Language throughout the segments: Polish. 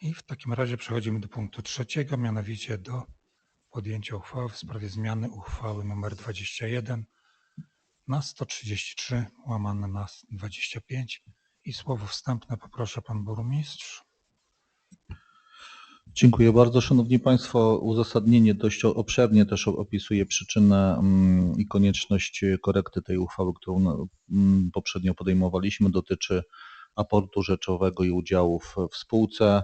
I w takim razie przechodzimy do punktu trzeciego, mianowicie do podjęcia uchwały w sprawie zmiany uchwały nr 21 na 133 łamane na 25. I słowo wstępne poproszę pan burmistrz. Dziękuję bardzo. Szanowni Państwo, uzasadnienie dość obszernie też opisuje przyczynę mm, i konieczność korekty tej uchwały, którą no, mm, poprzednio podejmowaliśmy. Dotyczy aportu rzeczowego i udziałów w spółce.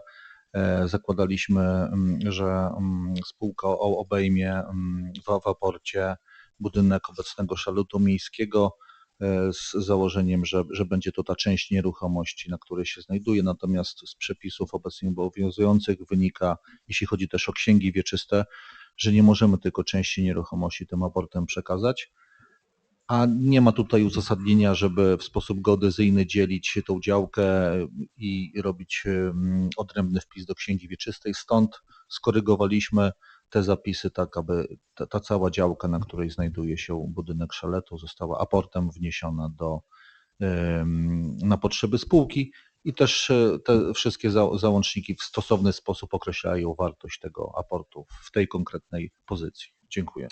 E, Zakładaliśmy, mm, że mm, spółka obejmie mm, w w aporcie budynek obecnego szalutu miejskiego e, z założeniem, że, że będzie to ta część nieruchomości, na której się znajduje. Natomiast z przepisów obecnie obowiązujących wynika, jeśli chodzi też o księgi wieczyste, że nie możemy tylko części nieruchomości tym aportem przekazać. A nie ma tutaj uzasadnienia, żeby w sposób geodezyjny dzielić tą działkę i robić odrębny wpis do księgi wieczystej. Stąd skorygowaliśmy te zapisy tak, aby ta, ta cała działka, na której znajduje się budynek szaletu, została aportem wniesiona do, na potrzeby spółki i też e, te wszystkie za, załączniki w stosowny sposób określają wartość tego aportu w tej konkretnej pozycji. Dziękuję.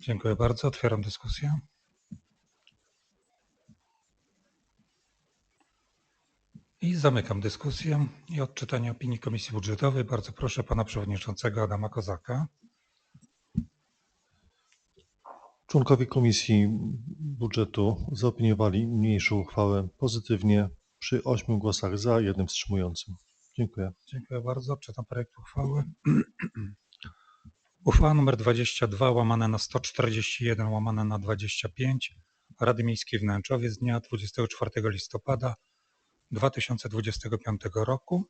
Dziękuję bardzo. Otwieram dyskusję. I zamykam dyskusję i odczytanie opinii Komisji Budżetowej. Bardzo proszę pana przewodniczącego Adama Kozaka. Członkowie Komisji Budżetu zaopiniowali niniejszą uchwałę pozytywnie przy ośmiu głosach za, jednym wstrzymującym. Dziękuję. Dziękuję bardzo. Czytam projekt uchwały. Uchwała nr 22 łamane na 141 łamane na 25 Rady Miejskiej w Nęczowie z dnia 24 listopada 2025 roku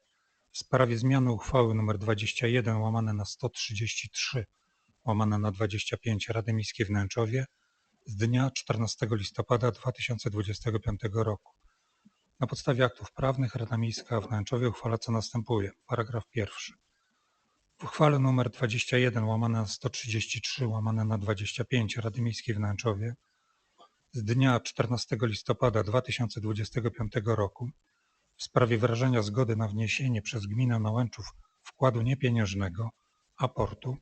w sprawie zmiany uchwały nr 21 łamane na 133 łamane na 25 Rady Miejskiej w Nęczowie z dnia 14 listopada 2025 roku. Na podstawie aktów prawnych Rada Miejska w Nęczowie uchwala co następuje. Paragraf pierwszy. W uchwale nr 21 łamane na 133 łamane na 25 Rady Miejskiej w Nęczowie z dnia 14 listopada 2025 roku w sprawie wyrażenia zgody na wniesienie przez gminę Nałęczów wkładu niepieniężnego aportu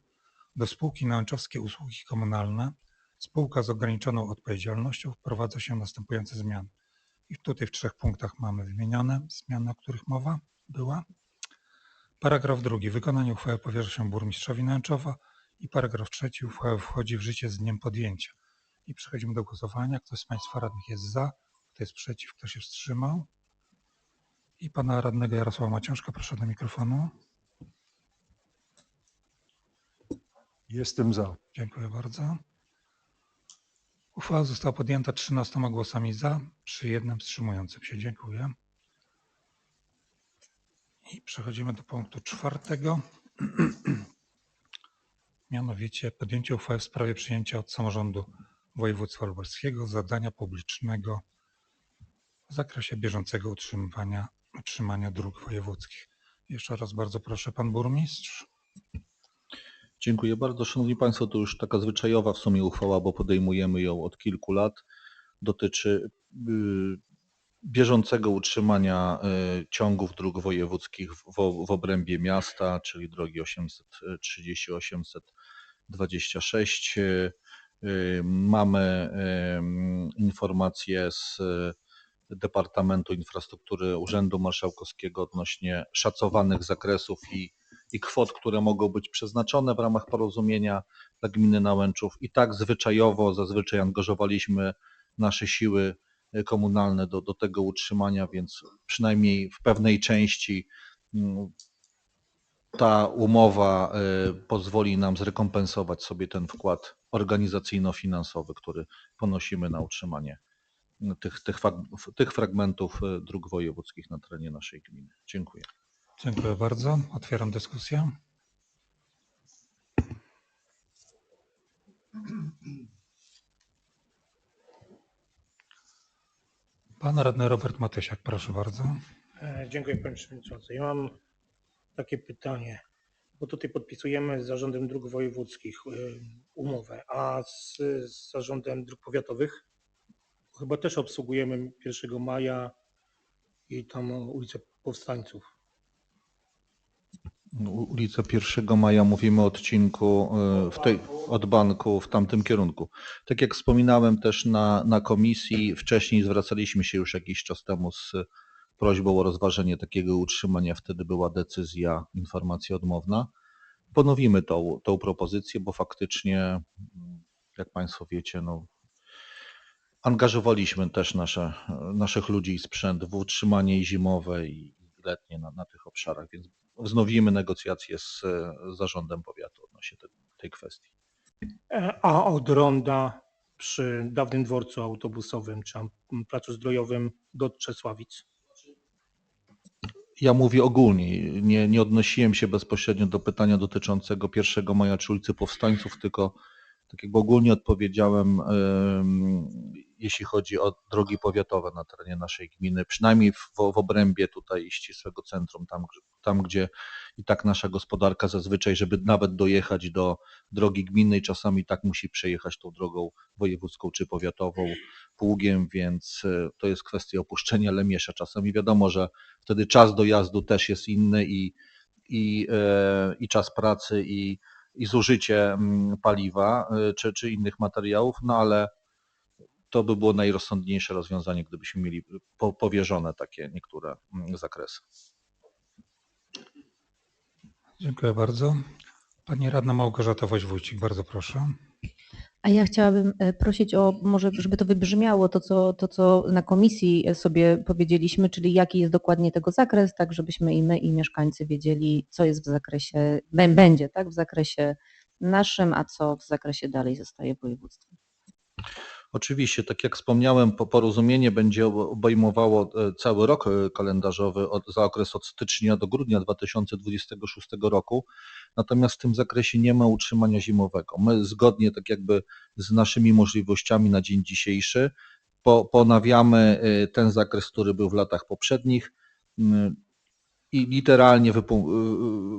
do spółki Nałęczowskie Usługi Komunalne spółka z ograniczoną odpowiedzialnością wprowadza się następujące zmiany. I tutaj w trzech punktach mamy wymienione zmiany, o których mowa była. Paragraf drugi. Wykonanie uchwały powierza się burmistrzowi Nęczowa i paragraf trzeci. Uchwała wchodzi w życie z dniem podjęcia. I przechodzimy do głosowania. Kto z Państwa radnych jest za? Kto jest przeciw? Kto się wstrzymał? I pana radnego Jarosława Maciążka proszę do mikrofonu. Jestem za. Dziękuję bardzo. Uchwała została podjęta 13 głosami za, przy jednym wstrzymującym się. Dziękuję. I przechodzimy do punktu czwartego. Mianowicie podjęcie uchwały w sprawie przyjęcia od samorządu województwa lubelskiego zadania publicznego w zakresie bieżącego utrzymywania, utrzymania dróg wojewódzkich. Jeszcze raz bardzo proszę, pan burmistrz. Dziękuję bardzo. Szanowni Państwo, to już taka zwyczajowa w sumie uchwała, bo podejmujemy ją od kilku lat. Dotyczy y, bieżącego utrzymania y, ciągów dróg wojewódzkich w, obrębie miasta, czyli drogi 830, 826. Y, Mamy informacje z Departamentu Infrastruktury Urzędu Marszałkowskiego odnośnie szacowanych zakresów i i kwot, które mogą być przeznaczone w ramach porozumienia dla gminy Nałęczów. I tak zwyczajowo zazwyczaj angażowaliśmy nasze siły y, komunalne do, do tego utrzymania, więc przynajmniej w pewnej części mm, ta umowa y, pozwoli nam zrekompensować sobie ten wkład organizacyjno-finansowy, który ponosimy na utrzymanie tych, tych, tych fragmentów y, dróg wojewódzkich na terenie naszej gminy. Dziękuję. Dziękuję bardzo. Otwieram dyskusję. Pan radny Robert Matysiak, proszę bardzo. E, Dziękuję Panie Przewodniczący. Ja mam takie pytanie, bo tutaj podpisujemy z Zarządem Dróg Wojewódzkich e, umowę, a z, z Zarządem Dróg Powiatowych chyba też obsługujemy 1 maja i tam ulicę Powstańców. U- Ulica 1 Maja mówimy o odcinku y, w tej, od banku w tamtym kierunku. Tak jak wspominałem też na, na komisji, wcześniej zwracaliśmy się już jakiś czas temu z prośbą o rozważenie takiego utrzymania. Wtedy była decyzja, informacja odmowna. Ponowimy tą, tą propozycję, bo faktycznie, mm, jak Państwo wiecie, no, angażowaliśmy też nasze, naszych ludzi i sprzęt w utrzymanie i zimowe i letnie na, na tych obszarach, więc wznowimy negocjacje z zarządem powiatu odnośnie te, tej kwestii. E, A od ronda przy dawnym dworcu autobusowym czy placu zdrojowym do Trzesławic. Ja mówię ogólnie, nie, nie odnosiłem się bezpośrednio do pytania dotyczącego 1 maja czy ulicy Powstańców, tylko tak jakby ogólnie odpowiedziałem, em, jeśli chodzi o drogi powiatowe na terenie naszej gminy, przynajmniej w, w obrębie tutaj ścisłego centrum, tam, tam gdzie i tak nasza gospodarka zazwyczaj, żeby nawet dojechać do drogi gminnej, czasami tak musi przejechać tą drogą wojewódzką czy powiatową pługiem, więc e, to jest kwestia opuszczenia Lemiesza. Czasami wiadomo, że wtedy czas dojazdu też jest inny i, i, e, i czas pracy i, i zużycie mm, paliwa e, czy, czy innych materiałów, no ale to by było najrozsądniejsze rozwiązanie, gdybyśmy mieli po, powierzone takie niektóre mm, zakresy. Dziękuję bardzo. Pani radna Małgorzata Woźwójcik, bardzo proszę. A ja chciałabym e, prosić o, może żeby to wybrzmiało, to co, to co na komisji e, sobie powiedzieliśmy, czyli jaki jest dokładnie tego zakres, tak żebyśmy i my, i mieszkańcy wiedzieli, co jest w zakresie, bę- będzie tak, w zakresie naszym, a co w zakresie dalej zostaje województwem. Oczywiście, tak jak wspomniałem, po- porozumienie będzie ob- obejmowało e, cały rok e, kalendarzowy od, za okres od stycznia do grudnia 2026 roku. Natomiast w tym zakresie nie ma utrzymania zimowego. My zgodnie tak jakby z naszymi możliwościami na dzień dzisiejszy po, ponawiamy e, ten zakres, który był w latach poprzednich. I literalnie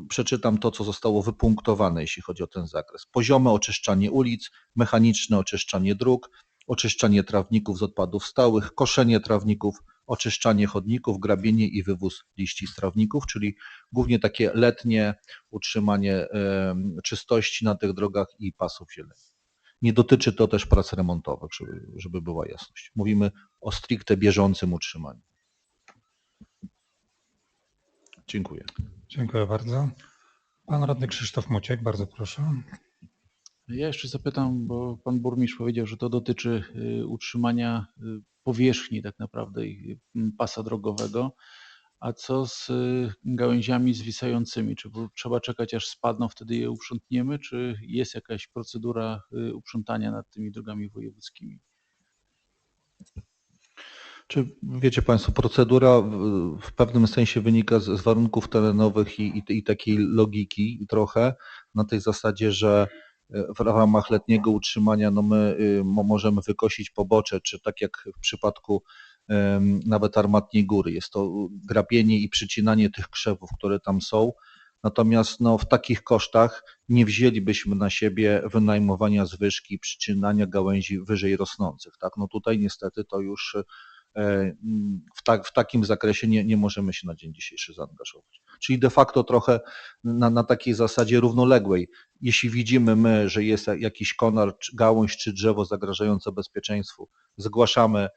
przeczytam to, co zostało wypunktowane, jeśli chodzi o ten zakres. Poziome oczyszczanie ulic, mechaniczne oczyszczanie dróg, oczyszczanie trawników z odpadów stałych, koszenie trawników, oczyszczanie chodników, grabienie i wywóz liści z trawników, czyli głównie takie letnie utrzymanie czystości na tych drogach i pasów zieleni. Nie dotyczy to też prac remontowych, żeby, żeby była jasność. Mówimy o stricte bieżącym utrzymaniu. Dziękuję. Dziękuję bardzo. Pan radny Krzysztof Muciek, bardzo proszę. Ja jeszcze zapytam, bo pan burmistrz powiedział, że to dotyczy y, utrzymania y, powierzchni tak naprawdę i, y, pasa drogowego. A co z y, gałęziami zwisającymi? Czy trzeba czekać aż spadną, wtedy je uprzątniemy, czy jest jakaś procedura uprzątania nad tymi drogami wojewódzkimi? Czy wiecie Państwo, procedura w- pewnym sensie wynika z, warunków terenowych i, i, i takiej logiki trochę, na tej zasadzie, że w ramach letniego utrzymania no my y, mo- możemy wykosić pobocze, czy tak jak w przypadku nawet Armatniej Góry, jest to grabienie i przycinanie tych krzewów, które tam są. Natomiast no, w takich kosztach nie wzięlibyśmy na siebie wynajmowania zwyżki, przycinania gałęzi wyżej rosnących. Tak? No tutaj niestety to już w, tak, w takim zakresie nie, nie możemy się na dzień dzisiejszy zaangażować. Czyli de facto trochę na, na takiej zasadzie równoległej. Jeśli widzimy my, że jest jakiś konar, gałąź czy drzewo zagrażające bezpieczeństwu, zgłaszamy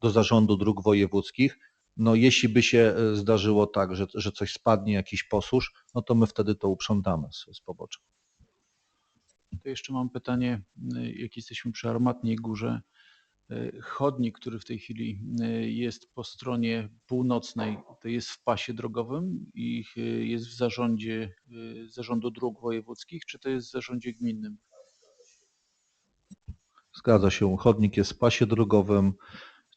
do zarządu dróg wojewódzkich. No jeśli by się e, zdarzyło tak, że, że coś spadnie, jakiś posusz, no to my wtedy to uprzątamy z, z pobocza. To jeszcze mam pytanie, y, jak jesteśmy przy Armatniej Górze. Y, Chodnik, który w tej chwili y, jest po stronie północnej, to jest w pasie drogowym i y, jest w zarządzie Zarządu Dróg Wojewódzkich, czy to jest w zarządzie gminnym? Zgadza się, chodnik jest w pasie drogowym.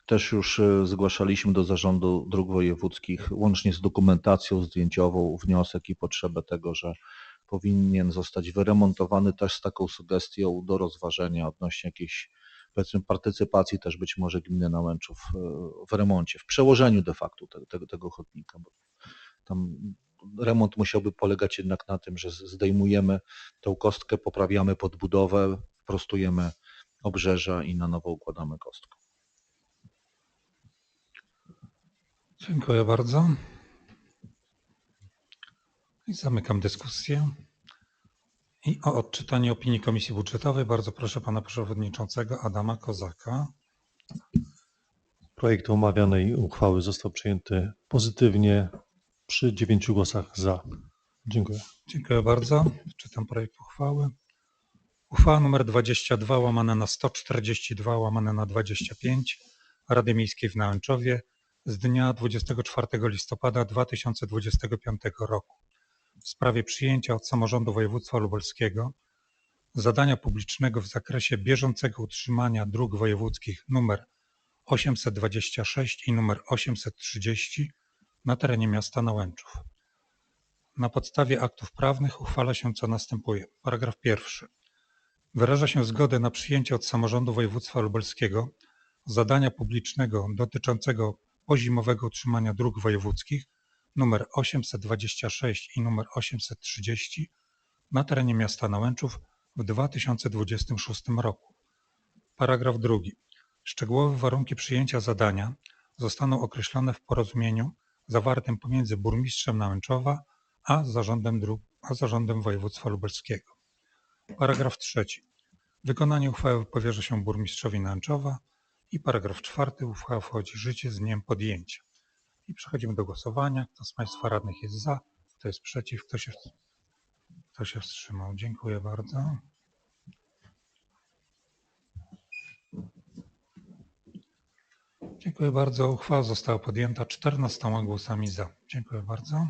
Też już e, zgłaszaliśmy do Zarządu Dróg Wojewódzkich łącznie z dokumentacją zdjęciową wniosek i potrzebę tego, że powinien zostać wyremontowany też z taką sugestią do rozważenia odnośnie jakiejś powiedzmy partycypacji też być może gminy Nałęczów e, w remoncie, w przełożeniu de facto te, tego, tego chodnika. Bo tam remont musiałby polegać jednak na tym, że zdejmujemy tą kostkę, poprawiamy podbudowę, prostujemy obrzeża i na nowo układamy kostkę. Dziękuję bardzo. I zamykam dyskusję. I o odczytanie opinii Komisji Budżetowej bardzo proszę pana przewodniczącego Adama Kozaka. Projekt omawianej uchwały został przyjęty pozytywnie przy dziewięciu głosach za. Dziękuję. Dziękuję bardzo. Czytam projekt uchwały. Uchwała nr 22 łamane na 142 łamane na 25 Rady Miejskiej w Nałęczowie z dnia 24 listopada 2025 roku w sprawie przyjęcia od samorządu województwa lubelskiego zadania publicznego w zakresie bieżącego utrzymania dróg wojewódzkich nr 826 i nr 830 na terenie miasta Nałęczów. Na podstawie aktów prawnych uchwala się co następuje. Paragraf pierwszy. Wyraża się zgodę na przyjęcie od samorządu województwa lubelskiego zadania publicznego dotyczącego pozimowego utrzymania dróg wojewódzkich nr 826 i nr 830 na terenie miasta Nałęczów w 2026 roku. Paragraf drugi. Szczegółowe warunki przyjęcia zadania zostaną określone w porozumieniu zawartym pomiędzy burmistrzem Nałęczowa a zarządem, dróg, a zarządem województwa lubelskiego. Paragraf trzeci. Wykonanie uchwały powierza się burmistrzowi Nałęczowa i paragraf czwarty. Uchwała wchodzi w życie z dniem podjęcia. I przechodzimy do głosowania. Kto z Państwa radnych jest za, kto jest przeciw, kto się, kto się wstrzymał. Dziękuję bardzo. Dziękuję bardzo. Uchwała została podjęta 14 głosami za. Dziękuję bardzo.